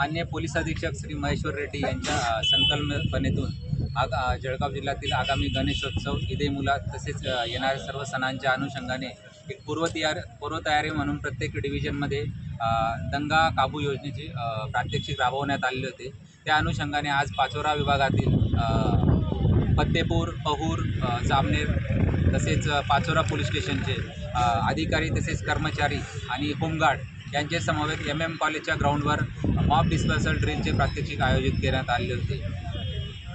मान्य पोलीस अधीक्षक श्री महेश्वर रेड्डी यांच्या संकल्पनेतून आग जळगाव जिल्ह्यातील आगामी गणेशोत्सव ईद मुला तसेच येणाऱ्या सर्व सणांच्या अनुषंगाने एक पूर्वतयार पूर्वतयारी म्हणून प्रत्येक डिव्हिजनमध्ये दंगा काबू योजनेची प्रात्यक्षिक राबवण्यात आलेले होते. त्या अनुषंगाने आज पाचोरा विभागातील फत्तेपूर पहूर जामनेर तसेच पाचोरा पोलीस स्टेशनचे अधिकारी तसेच कर्मचारी आणि होमगार्ड यांचे समवेत एम एम कॉलेजच्या ग्राउंडवर मॉब डिस्पर्सल ड्रिलचे प्रात्यक्षिक आयोजित करण्यात आले होते.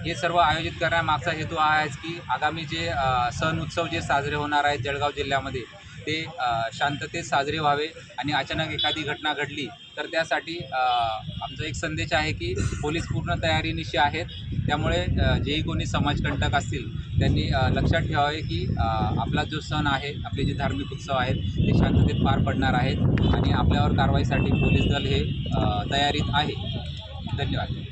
हे सर्व आयोजित करण्यामागचा हेतू हा आहेच की आगामी जे सण उत्सव जे साजरे होणार आहेत जळगाव जिल्ह्यामध्ये ते शांततेत साजरे व्हावे आणि अचानक एखादी घटना घडली तर त्यासाठी आमचा एक संदेश आहे की पोलीस पूर्ण तयारीनिशी आहेत. त्यामुळे जेही कोणी समाजकंटक असतील त्यांनी लक्षात ठेवावे की आपला जो सण आहे आपले जे धार्मिक उत्सव आहेत ते शांततेत पार पडणार आहेत आणि आपल्यावर कारवाईसाठी पोलीस दल हे तयारीत आहे. धन्यवाद.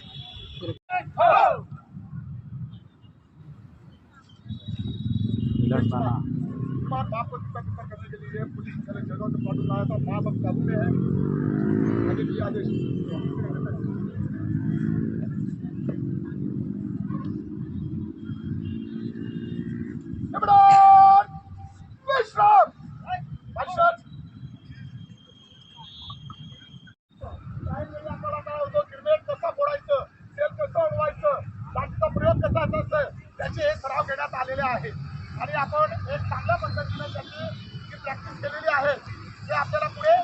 बार बाप को चिंता चिंता करने के लिए पुलिस मुख्यालय जगह से प्लाटून लाया था बाप काबू में है। आगे भी आदेश काय होतं प्रयोग कसा त्याचे हे सराव घेण्यात आलेले आहे. आणि आपण एक चांगल्या पद्धतीने त्याची जी प्रॅक्टिस केलेली आहे ते आपल्याला पुढे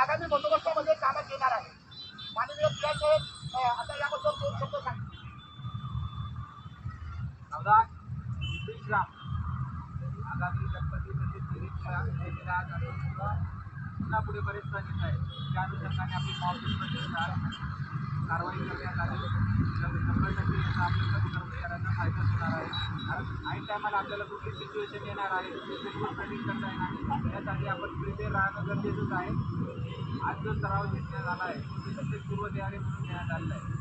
आगामी बंदोबस्तामध्ये कामात येणार आहे. माननीय क्रीडा साहेब आता याबद्दल दोन शब्द सांगा. आगामी गणपती तसेच निरीक्षा दिरीला पुन्हा पुढे बरेच सण येत आहेत. त्या अनुषंगाने आपली मावशीनुसार कारवाई करण्यात आली. शंभर टक्के याचा आपल्या सर्व कर्मचाऱ्यांना फायदा होणार आहे. कारण टायमाला आपल्याला कुठली सिच्युएशन येणार आहे ते प्रेडिक्ट करता येणार नाही त्यासाठी आपण प्रिपेअर राहणं गरजेचंच आहे. आज जो सराव घेतला आला आहे तो प्रत्येक पूर्वतयारी म्हणून घेण्यात आलेला आहे.